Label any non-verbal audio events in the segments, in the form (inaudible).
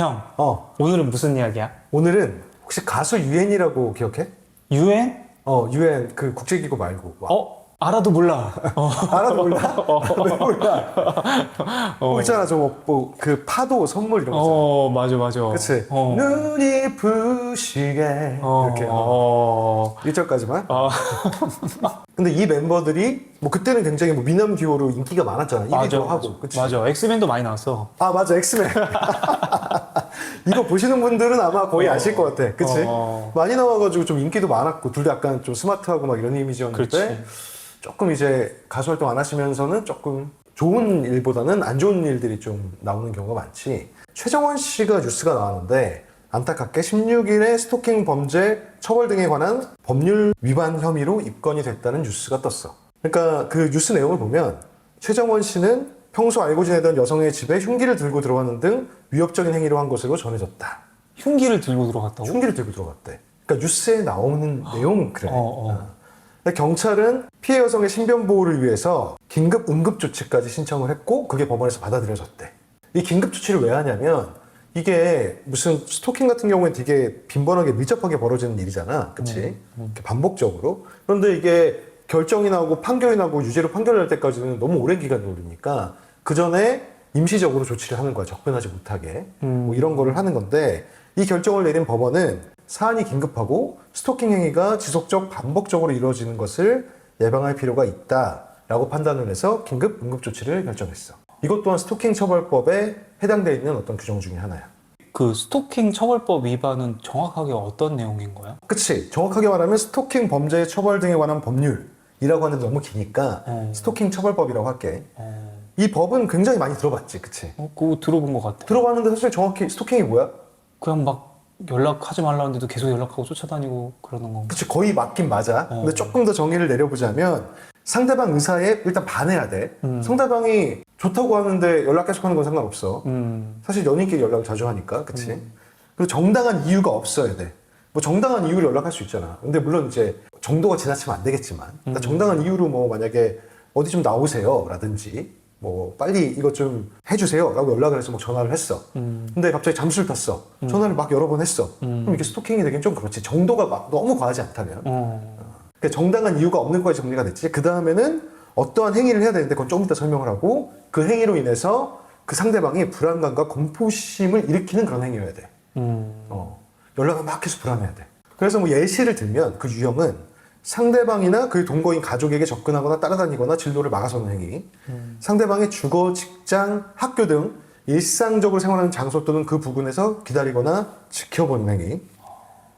형, 어, 오늘은 무슨 이야기야? 오늘은 혹시 가수 유엔이라고 기억해? 유엔? 어, 유엔 그 국제기구 말고. 와. 어? 알아도 몰라. 어. (laughs) 알아도 몰라? 왜 (laughs) 몰라? 어. 뭐 있잖아, 저뭐그 파도 선물 이런 거. 어, 맞아, 맞아. 그치? 어. 눈이 부시게 어. 이렇게 어. 어. 1절까지만. 어. (laughs) 근데 이 멤버들이 뭐 그때는 굉장히 뭐 미남 듀오로 인기가 많았잖아. 1위도 하고. 그치? 맞아. 엑스맨도 많이 나왔어. 아 맞아 엑스맨 (laughs) 이거 보시는 분들은 아마 거의 아실 것 같아 그치? 어. 많이 나와가지고 좀 인기도 많았고 둘 다 약간 좀 스마트하고 막 이런 이미지였는데 그렇지. 조금 이제 가수 활동 안 하시면서는 조금 좋은 일보다는 안 좋은 일들이 좀 나오는 경우가 많지 최정원 씨가 뉴스가 나왔는데 안타깝게 16일에 스토킹 범죄 처벌 등에 관한 법률 위반 혐의로 입건이 됐다는 뉴스가 떴어 그러니까 그 뉴스 내용을 보면 최정원 씨는 평소 알고 지내던 여성의 집에 흉기를 들고 들어가는 등 위협적인 행위를 한 것으로 전해졌다. 흉기를 들고 들어갔다고? 흉기를 들고 들어갔대. 그러니까 뉴스에 나오는 내용은 그래. 어, 어. 어. 근데 경찰은 피해 여성의 신변 보호를 위해서 긴급 응급 조치까지 신청을 했고 그게 법원에서 받아들여졌대. 이 긴급 조치를 왜 하냐면 이게 무슨 스토킹 같은 경우에 되게 빈번하게 밀접하게 벌어지는 일이잖아. 그치? 이렇게 반복적으로. 그런데 이게 결정이 나오고 판결이 나고 유죄로 판결날 때까지는 너무 오랜 기간이 걸리니까 그 전에 임시적으로 조치를 하는 거야. 접근하지 못하게. 뭐 이런 거를 하는 건데 이 결정을 내린 법원은 사안이 긴급하고 스토킹 행위가 지속적 반복적으로 이루어지는 것을 예방할 필요가 있다라고 판단을 해서 긴급 응급 조치를 결정했어. 이것 또한 스토킹 처벌법에 해당되어 있는 어떤 규정 중에 하나야. 그 스토킹 처벌법 위반은 정확하게 어떤 내용인 거야? 그치. 정확하게 말하면 스토킹 범죄 처벌 등에 관한 법률이라고 하는데 너무 기니까 어. 스토킹 처벌법이라고 할게. 어, 이 법은 굉장히 많이 들어봤지. 그치. 어, 그거 들어본 것 같아. 들어봤는데 사실 정확히 스토킹이 뭐야? 그냥 막 연락하지 말라는데도 계속 연락하고 쫓아다니고 그러는 건가? 그치. 거의 맞긴 맞아. 어. 근데 조금 더 정의를 내려보자면 상대방 의사에 일단 반해야 돼. 음. 상대방이 좋다고 하는데 연락 계속 하는 건 상관없어. 음, 사실 연인끼리 연락을 자주 하니까, 그치? 그리고 정당한 이유가 없어야 돼. 뭐 정당한 이유로 연락할 수 있잖아. 근데 물론 이제 정도가 지나치면 안 되겠지만, 그러니까 정당한 이유로 뭐 만약에 어디 좀 나오세요. 라든지, 뭐 빨리 이것 좀 해주세요. 라고 연락을 해서 뭐 전화를 했어. 근데 갑자기 잠수를 탔어. 전화를 막 여러 번 했어. 그럼 이게 스토킹이 되긴 좀 그렇지. 정도가 막 너무 과하지 않다면. 어, 그러니까 정당한 이유가 없는 거에 정리가 됐지. 그 다음에는 어떠한 행위를 해야 되는데 그건 좀 이따 설명을 하고 그 행위로 인해서 그 상대방이 불안감과 공포심을 일으키는 그런 행위여야 돼. 음, 어. 연락을 막 해서 불안해야 돼. 그래서 뭐 예시를 들면 그 유형은 상대방이나 그의 동거인 가족에게 접근하거나 따라다니거나 진로를 막아서는 행위, 상대방의 주거, 직장, 학교 등 일상적으로 생활하는 장소 또는 그 부근에서 기다리거나 지켜보는 행위.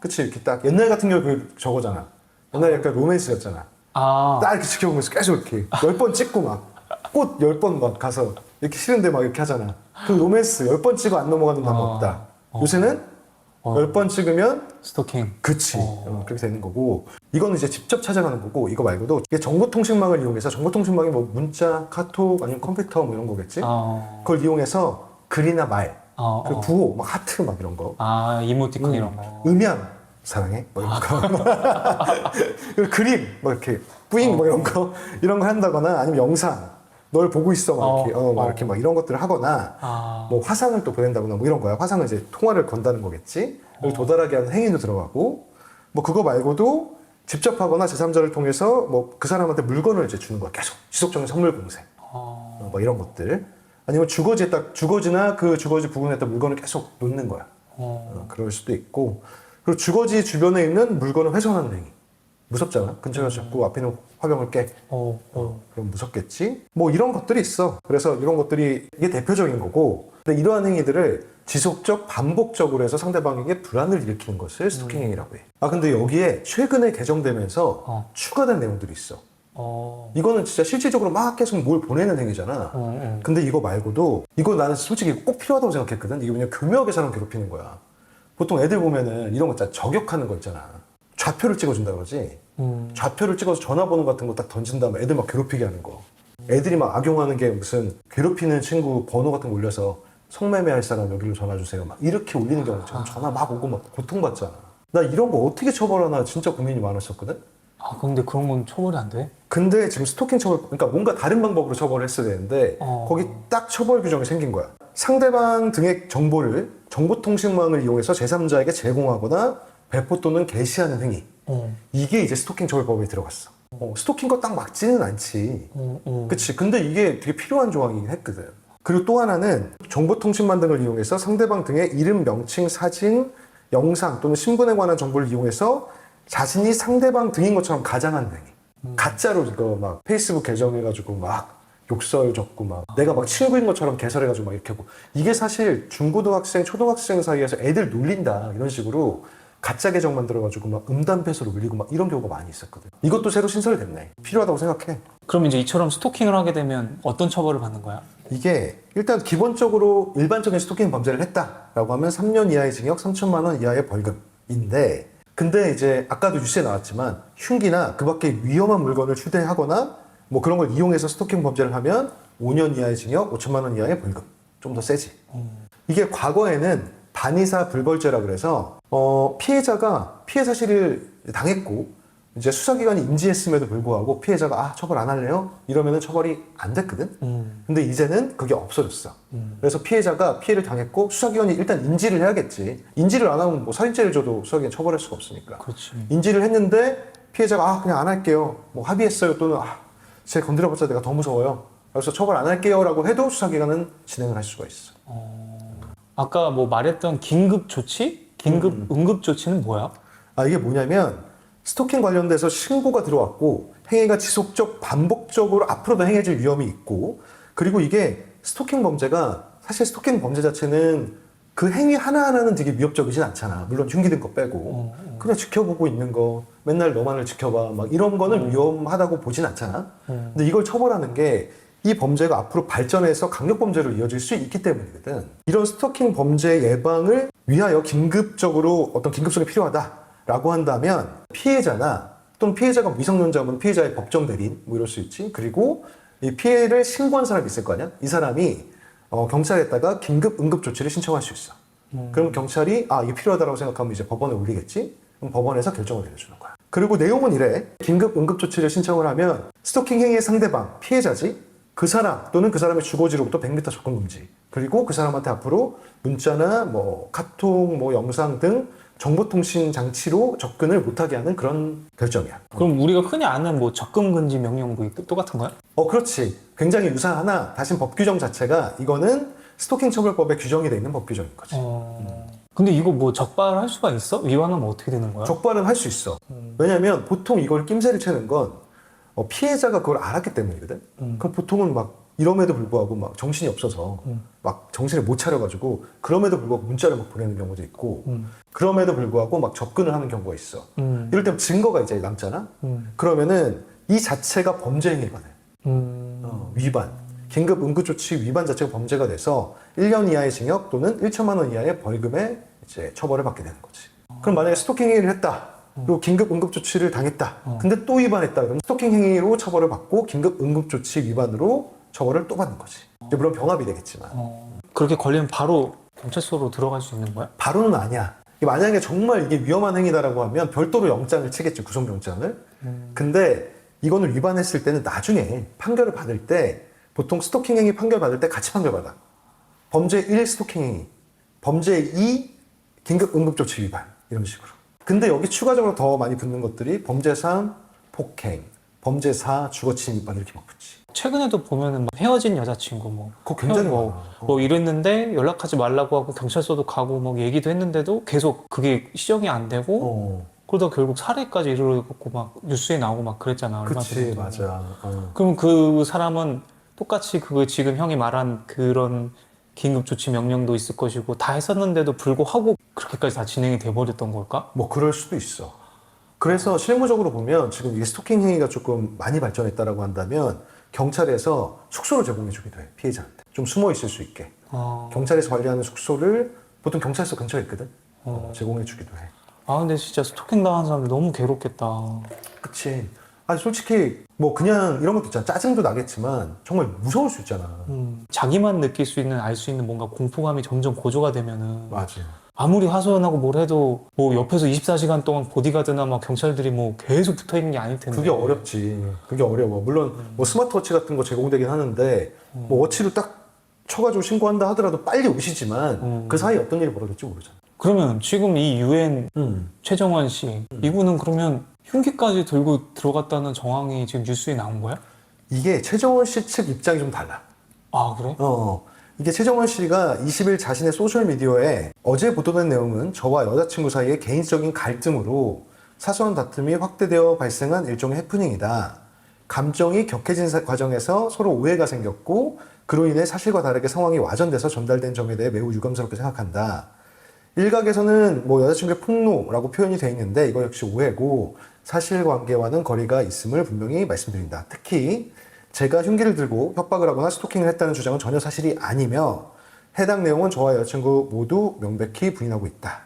그치 이렇게 딱 옛날 같은 경우 그 저거잖아. 옛날 약간 로맨스였잖아. 아, 딱 이렇게 지켜보면서 계속 이렇게 열 번 찍고 막 꽃 열 번 막 가서 이렇게 싫은데 막 이렇게 하잖아. 그 로맨스 열 번 찍어 안 넘어가는 남 어. 없다. 요새는 어. 열 번 찍으면 스토킹. 그치. 어. 어, 그렇게 되는 거고. 이거는 이제 직접 찾아가는 거고 이거 말고도 이게 정보통신망을 이용해서 정보통신망이 뭐 문자, 카톡 아니면 컴퓨터 뭐 이런 거겠지. 아, 그걸 이용해서 글이나 말, 어, 그 어. 부호, 막 하트 막 이런 거, 아, 이모티콘 이런 거. 음향 사랑해? 뭐 이런 거, (laughs) 그리고 그림 뭐 이렇게 뿌잉 뭐 이런 거. 이런 거 한다거나 아니면 영상 널 보고 있어 막 이렇게 어, 어, 막 어. 이렇게 막 이런 것들을 하거나 아, 뭐 화상을 또 보낸다거나 뭐 이런 거야. 화상을 이제 통화를 건다는 거겠지. 여기 도달하게 하는 행위도 들어가고 뭐 그거 말고도 직접 하거나 제3자를 통해서 뭐 그 사람한테 물건을 이제 주는 거야. 계속 지속적인 선물 공세. 어, 어, 뭐 이런 것들. 아니면 주거지에 딱 주거지나 그 주거지 부근에 딱 물건을 계속 놓는 거야. 어, 어, 그럴 수도 있고. 그리고 주거지 주변에 있는 물건을 훼손하는 행위. 무섭잖아. 근처에 가서 자꾸 앞에 있는 화병을 깨. 어, 어. 그럼 무섭겠지? 뭐 이런 것들이 있어. 그래서 이런 것들이 이게 대표적인 거고. 근데 이러한 행위들을 지속적 반복적으로 해서 상대방에게 불안을 일으키는 것을 스토킹 행위라고 해. 아 근데 여기에 최근에 개정되면서 어. 추가된 내용들이 있어. 어, 이거는 진짜 실질적으로 막 계속 뭘 보내는 행위잖아. 어, 어. 근데 이거 말고도 이거 나는 솔직히 꼭 필요하다고 생각했거든. 이게 그냥 교묘하게 사람 괴롭히는 거야. 보통 애들 보면은 이런 거 있잖아. 저격하는 거 있잖아. 좌표를 찍어준다 그러지. 음, 좌표를 찍어서 전화번호 같은 거 딱 던진 다음에 애들 막 괴롭히게 하는 거. 애들이 막 악용하는 게 무슨 괴롭히는 친구 번호 같은 거 올려서 성매매할 사람 여기로 전화 주세요. 막 이렇게 올리는 경우 지금 전화 막 오고 막 고통받잖아. 나 이런 거 어떻게 처벌하나 진짜 고민이 많았었거든. 아, 근데 그런 건 처벌이 안 돼? 근데 지금 스토킹 처벌, 그러니까 뭔가 다른 방법으로 처벌을 했어야 되는데 어. 거기 딱 처벌 규정이 생긴 거야. 상대방 등의 정보를 정보통신망을 이용해서 제3자에게 제공하거나 배포 또는 게시하는 행위. 어, 이게 이제 스토킹 처벌법에 들어갔어. 어, 스토킹 거딱 막지는 않지. 어, 어. 그치. 근데 이게 되게 필요한 조항이긴 했거든. 그리고 또 하나는 정보통신망 등을 이용해서 상대방 등의 이름, 명칭, 사진, 영상 또는 신분에 관한 정보를 이용해서 자신이 상대방 등인 것처럼 가장하는 행위. 가짜로 이거 막 페이스북 계정 해가지고 막 욕설 적고 막 내가 막 친구인 것처럼 개설해가지고 막 이렇게 하고 이게 사실 중고등학생, 초등학생 사이에서 애들 놀린다 이런 식으로 가짜 계정 만들어가지고 막 음담패서로 올리고 막 이런 경우가 많이 있었거든. 이것도 새로 신설이 됐네. 필요하다고 생각해. 그럼 이제 이처럼 스토킹을 하게 되면 어떤 처벌을 받는 거야? 이게 일단 기본적으로 일반적인 스토킹 범죄를 했다라고 하면 3년 이하의 징역, 3천만 원 이하의 벌금인데 근데 이제 아까도 뉴스에 나왔지만 흉기나 그 밖에 위험한 물건을 휴대하거나 뭐 그런 걸 이용해서 스토킹 범죄를 하면 5년 이하의 징역, 5천만 원 이하의 벌금. 좀 더 세지. 이게 과거에는 반의사 불벌죄라 그래서 어, 피해자가 피해 사실을 당했고 이제 수사기관이 인지했음에도 불구하고 피해자가 아 처벌 안 할래요? 이러면은 처벌이 안 됐거든. 음. 근데 이제는 그게 없어졌어. 그래서 피해자가 피해를 당했고 수사기관이 일단 인지를 해야겠지. 인지를 안 하면 뭐 살인죄를 줘도 수사기관 처벌할 수가 없으니까. 그렇지. 인지를 했는데 피해자가 아 그냥 안 할게요. 뭐 합의했어요. 또는 아제 건드려봤자 내가 더 무서워요. 그래서 처벌 안 할게요라고 해도 수사기관은 진행을 할 수가 있어. 아까 뭐 말했던 긴급 조치? 긴급 응급 조치는 뭐야? 아 이게 뭐냐면 스토킹 관련돼서 신고가 들어왔고 행위가 지속적 반복적으로 앞으로도 행해질 위험이 있고 그리고 이게 스토킹 범죄가 사실 스토킹 범죄 자체는 그 행위 하나하나는 되게 위협적이진 않잖아. 물론 흉기 든 거 빼고. 그냥 지켜보고 있는 거 맨날 너만을 지켜봐. 막 이런 거는 위험하다고 보진 않잖아. 음. 근데 이걸 처벌하는 게 이 범죄가 앞으로 발전해서 강력 범죄로 이어질 수 있기 때문이거든. 이런 스토킹 범죄 예방을 위하여 긴급적으로 어떤 긴급성이 필요하다라고 한다면 피해자나 또는 피해자가 미성년자면 피해자의 법정 대리인 뭐 이럴 수 있지. 그리고 이 피해를 신고한 사람이 있을 거 아니야. 이 사람이 어, 경찰에다가 긴급 응급 조치를 신청할 수 있어. 그럼 경찰이 아 이게 필요하다고 생각하면 이제 법원에 올리겠지. 그럼 법원에서 결정을 내려주는 거야. 그리고 내용은 이래. 긴급 응급 조치를 신청을 하면 스토킹 행위의 상대방 피해자지 그 사람 또는 그 사람의 주거지로부터 100m 접근 금지. 그리고 그 사람한테 앞으로 문자나 뭐 카톡, 뭐 영상 등 정보통신 장치로 접근을 못하게 하는 그런 결정이야. 그럼 우리가 흔히 아는 뭐 접근 금지 명령도 있- 똑같은 거야? 어, 그렇지. 굉장히 유사하나 다신 법 규정 자체가 이거는 스토킹 처벌법에 규정이 돼 있는 법 규정인 거지. 어. 근데 이거 뭐 적발할 수가 있어? 위반하면 어떻게 되는 거야? 적발은 할 수 있어. 왜냐면 보통 이걸 낌새를 채는 건 어, 피해자가 그걸 알았기 때문이거든. 그럼 보통은 막 이럼에도 불구하고 막 정신이 없어서 막 정신을 못 차려가지고 그럼에도 불구하고 문자를 막 보내는 경우도 있고 음. 그럼에도 불구하고 막 접근을 하는 경우가 있어. 음. 이럴 때면 증거가 이제 남잖아. 음. 그러면은 이 자체가 범죄 행위거든. 음. 어, 위반. 긴급 응급조치 위반 자체가 범죄가 돼서 1년 이하의 징역 또는 1천만 원 이하의 벌금에 이제 처벌을 받게 되는 거지. 그럼 만약에 스토킹 행위를 했다. 그리고 긴급 응급 조치를 당했다. 근데 또 위반했다. 그럼 스토킹 행위로 처벌을 받고 긴급 응급 조치 위반으로 처벌을 또 받는 거지. 이제 물론 병합이 되겠지만 어. 그렇게 걸리면 바로 경찰서로 들어갈 수 있는 거야? 바로는 아니야. 이게 만약에 정말 이게 위험한 행위다라고 하면 별도로 영장을 치겠지 구속영장을. 근데 이거는 위반했을 때는 나중에 판결을 받을 때 보통 스토킹 행위 판결 받을 때 같이 판결 받아. 범죄 1 스토킹 행위, 범죄 2 긴급 응급조치 위반 이런 식으로. 근데 여기 추가적으로 더 많이 붙는 것들이 범죄 3 폭행, 범죄 4 주거침입 막 이렇게 막 붙지. 최근에도 보면은 막 헤어진 여자친구 뭐, 그거 굉장히 뭐, 많아. 어. 뭐 이랬는데 연락하지 말라고 하고 경찰서도 가고 뭐 얘기도 했는데도 계속 그게 시정이 안 되고 어, 그러다 결국 살해까지 이르고 막 뉴스에 나오고 막 그랬잖아. 얼마 그치 전에도. 맞아. 어. 그럼 그 사람은 똑같이 그 지금 형이 말한 그런 긴급조치 명령도 있을 것이고 다 했었는데도 불구하고 그렇게까지 다 진행이 돼버렸던 걸까? 뭐 그럴 수도 있어. 그래서 실무적으로 보면 지금 이게 스토킹 행위가 조금 많이 발전했다라고 한다면 경찰에서 숙소를 제공해 주기도 해 피해자한테 좀 숨어 있을 수 있게 어. 경찰에서 관리하는 숙소를 보통 경찰서 근처에 있거든 어, 제공해 주기도 해. 아 근데 진짜 스토킹 당한 사람들 너무 괴롭겠다. 그치. 아 솔직히 뭐 그냥 이런 것도 있잖아 짜증도 나겠지만 정말 무서울 수 있잖아. 음, 자기만 느낄 수 있는 알 수 있는 뭔가 공포감이 점점 고조가 되면은 맞아. 아무리 하소연하고 뭘 해도 뭐 옆에서 24시간 동안 보디가드나 막 경찰들이 뭐 계속 붙어 있는 게 아닐 텐데. 그게 어렵지. 그게 어려워. 물론 뭐 스마트워치 같은 거 제공되긴 하는데 뭐 워치로 딱 쳐가지고 신고한다 하더라도 빨리 오시지만 음. 그 사이에 어떤 일이 벌어질지 모르잖아. 그러면 지금 이 유엔 음. 최정원 씨 이분은 그러면 흉기까지 들고 들어갔다는 정황이 지금 뉴스에 나온 거야? 이게 최정원 씨 측 입장이 좀 달라. 아 그래? 어, 이게 최정원 씨가 20일 자신의 소셜미디어에 어제 보도된 내용은 저와 여자친구 사이의 개인적인 갈등으로 사소한 다툼이 확대되어 발생한 일종의 해프닝이다. 감정이 격해진 사- 과정에서 서로 오해가 생겼고 그로 인해 사실과 다르게 상황이 와전돼서 전달된 점에 대해 매우 유감스럽게 생각한다. 일각에서는 뭐 여자친구의 폭로라고 표현이 돼 있는데 이거 역시 오해고 사실관계와는 거리가 있음을 분명히 말씀드린다. 특히 제가 흉기를 들고 협박을 하거나 스토킹을 했다는 주장은 전혀 사실이 아니며 해당 내용은 저와 여자친구 모두 명백히 부인하고 있다.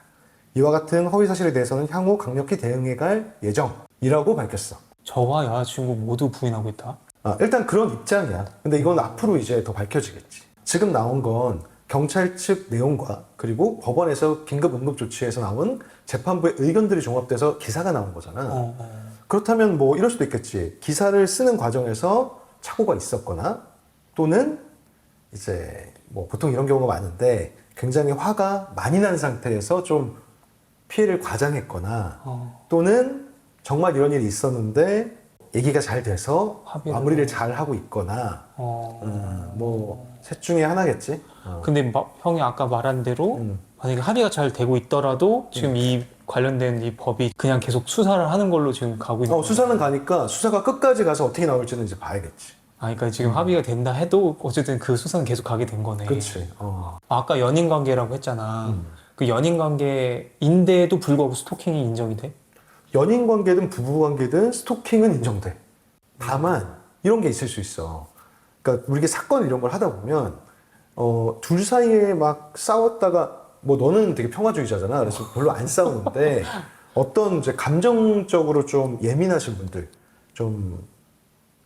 이와 같은 허위 사실에 대해서는 향후 강력히 대응해 갈 예정이라고 밝혔어. 저와 여자친구 모두 부인하고 있다. 아, 일단 그런 입장이야. 근데 이건 앞으로 이제 더 밝혀지겠지. 지금 나온 건 경찰 측 내용과 그리고 법원에서 긴급 응급 조치에서 나온 재판부의 의견들이 종합돼서 기사가 나온 거잖아. 어, 어. 그렇다면 뭐 이럴 수도 있겠지. 기사를 쓰는 과정에서 착오가 있었거나 또는 이제 뭐 보통 이런 경우가 많은데 굉장히 화가 많이 난 상태에서 좀 피해를 과장했거나 어. 또는 정말 이런 일이 있었는데 얘기가 잘 돼서 합의를 마무리를 잘 하고 있거나 어. 뭐셋 중에 하나겠지. 어. 근데 마- 형이 아까 말한 대로 음. 만약에 합의가 잘 되고 있더라도 지금 이 관련된 이 법이 그냥 계속 수사를 하는 걸로 지금 가고 있는 어. 수사는 가니까 수사가 끝까지 가서 어떻게 나올지는 이제 봐야겠지. 아, 그러니까 지금 합의가 된다 해도 어쨌든 그 수사는 계속 가게 된 거네. 그렇지. 어. 아, 아까 연인 관계라고 했잖아. 음. 그 연인 관계인데도 불구하고 스토킹이 인정이 돼? 연인 관계든 부부 관계든 스토킹은 인정돼. 다만 이런 게 있을 수 있어. 그러니까 우리가 사건 이런 걸 하다 보면 어, 둘 사이에 막 싸웠다가 뭐 너는 되게 평화주의자잖아. 그래서 별로 안 싸우는데 (laughs) 어떤 이제 감정적으로 좀 예민하신 분들 좀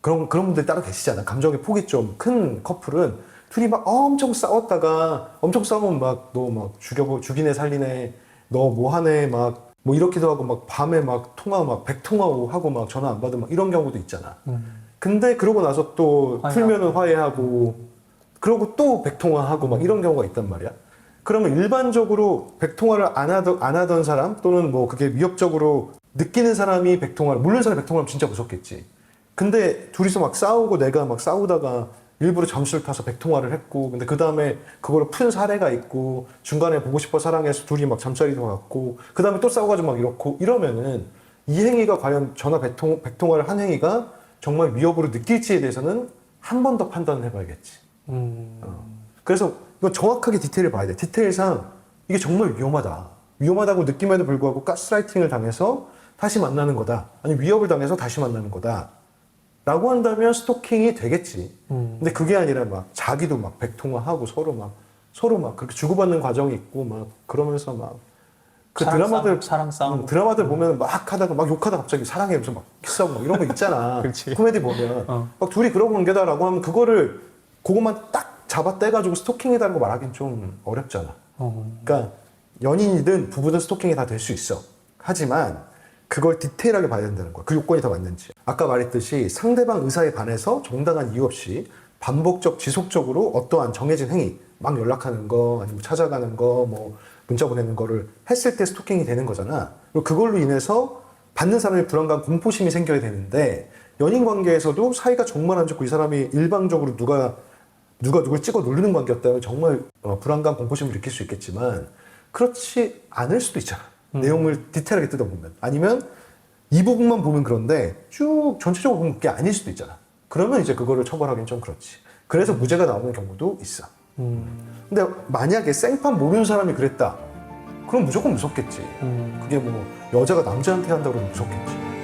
그런 그런 분들 따로 계시잖아. 감정의 폭이 좀 큰 커플은 둘이 막 엄청 싸웠다가 엄청 싸우면 막 너 막 죽여 죽이네 살리네 너 뭐 하네 막 뭐 이렇기도 하고 막 밤에 막 통화 막 백통화 하고 막 전화 안 받으면 막 이런 경우도 있잖아. 근데 그러고 나서 또 화해하고. 풀면은 화해하고 그러고 또 백통화하고 막 이런 경우가 있단 말이야. 그러면 일반적으로 백통화를 안 하던, 안 하던 사람 또는 뭐 그게 위협적으로 느끼는 사람이 백통화를 물론 사람이 백통화하면 진짜 무섭겠지. 근데 둘이서 막 싸우고 내가 막 싸우다가 일부러 잠수를 타서 백통화를 했고 근데 그 다음에 그거를 푼 사례가 있고 중간에 보고 싶어 사랑해서 둘이 막 잠자리도 갔고 그 다음에 또 싸워가지고 막 이렇고 이러면은 이 행위가 과연 전화 백통, 백통화를 한 행위가 정말 위협으로 느낄지에 대해서는 한 번 더 판단을 해봐야겠지. 음. 그래서 이건 정확하게 디테일을 봐야 돼. 디테일상 이게 정말 위험하다. 위험하다고 느낌에도 불구하고 가스라이팅을 당해서 다시 만나는 거다. 아니 위협을 당해서 다시 만나는 거다. 라고 한다면 스토킹이 되겠지. 음. 근데 그게 아니라 막 자기도 막 백통화하고 서로 막 서로 막 그렇게 주고받는 과정이 있고 막 그러면서 막 그 드라마들 사랑 싸움. 음, 드라마들 보면 막 하다가 막 욕하다 갑자기 사랑해 무슨 막 키스하고 막 이런 거 있잖아. (laughs) 그렇지. 코미디 보면 어. 막 둘이 그런 관계다라고 하면 그거를 그것만 딱 잡아 떼가지고 스토킹이다라는 거 말하기는 좀 어렵잖아. 어. 그러니까 연인이든 부부든 스토킹이 다 될 수 있어. 하지만 그걸 디테일하게 봐야 된다는 거야. 그 요건이 다 맞는지. 아까 말했듯이 상대방 의사에 반해서 정당한 이유 없이 반복적 지속적으로 어떠한 정해진 행위, 막 연락하는 거, 아니면 찾아가는 거, 뭐 문자 보내는 거를 했을 때 스토킹이 되는 거잖아. 그리고 그걸로 인해서 받는 사람이 불안감, 공포심이 생겨야 되는데 연인 관계에서도 사이가 정말 안 좋고 이 사람이 일방적으로 누가 누가 누굴 찍어 누르는 관계였다면 정말 어, 불안감, 공포심을 느낄 수 있겠지만 그렇지 않을 수도 있잖아. 내용을 디테일하게 뜯어보면 아니면 이 부분만 보면 그런데 쭉 전체적으로 보면 그게 아닐 수도 있잖아. 그러면 이제 그거를 처벌하기는 좀 그렇지. 그래서 무죄가 나오는 경우도 있어. 음. 근데 만약에 생판 모르는 사람이 그랬다. 그럼 무조건 무섭겠지. 음. 그게 뭐 여자가 남자한테 한다고 그러면 무섭겠지.